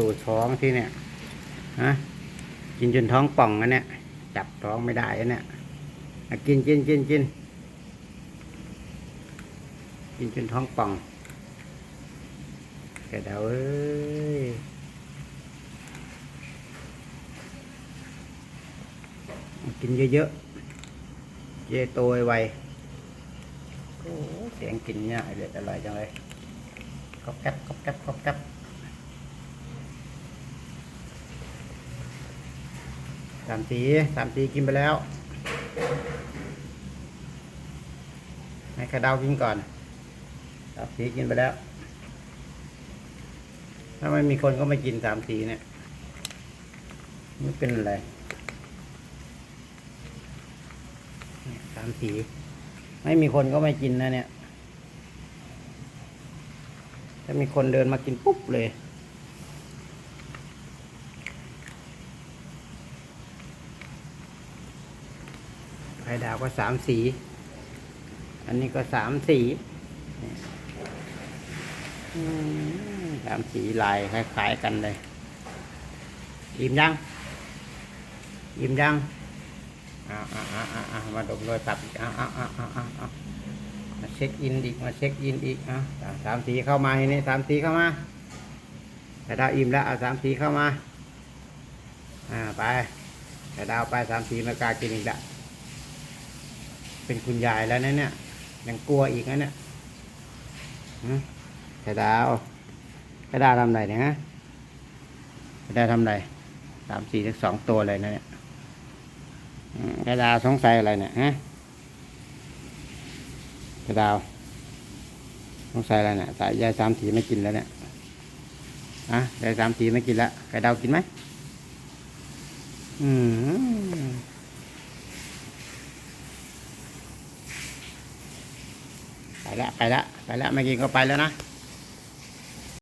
ดูท้องที่เนี่ยฮะกินจนท้องป่องอันเนี่ย จับท้องไม่ได้อันเนี่ยกินกินกินกินกินจนท้องป่องกระเดาเอ้ยกินเยอะๆเยโตไวโอ้เสียงกินเนี่ยอร่อยอร่อยจังเลยก๊อบแก๊บก๊อบแก๊บก๊อบแก๊บ สามสีสามสีกินไปแล้ว ให้ข้าดาวกินก่อนสามสีกินไปแล้ว ถ้าไม่มีคนก็ไม่กินสามสีเนี่ยไม่เป็นอะไรสามสี ไม่มีคนก็ไม่กินนะเนี่ย ถ้ามีคนเดินมากินปุ๊บเลย ข่ดาวก็สามสี อันนี้ก็สามสีสามสีลายคล้ายๆกันเลย อิ่มยัง อิ่มยังอ่าอาอาอามาดมรอยตับอีกอาอาอาอาอามาเช็คอินอีก มาเช็คอินอีกอะสามสีเข้ามาทีนี้สามสีเข้ามาแต่ดาวอิ่มแล้วเอาสามสีเข้ามา อ่าไปแต่ดาวไปสามสีมากล้ากินอีกละ เป็นคุณยายแล้วนะเนี่ยยังกลัวอีกนะเนี่ยไข่ดาวไข่ดาวทำไรเนี่ยฮะไข่ดาวทำไรสามสี่ถึงสองตัวเลยนะเนี่ยไข่ดาวสงสัยอะไรเนี่ยฮะไข่ดาวสงสัยอะไรเนี่ยสายยายสามสีไม่กินแล้วเนี่ยอะยายสามสีไม่กินแล้วไข่ดาวกินไหมอืม ไปละไปละไปละไม่กินก็ไปแล้วนะ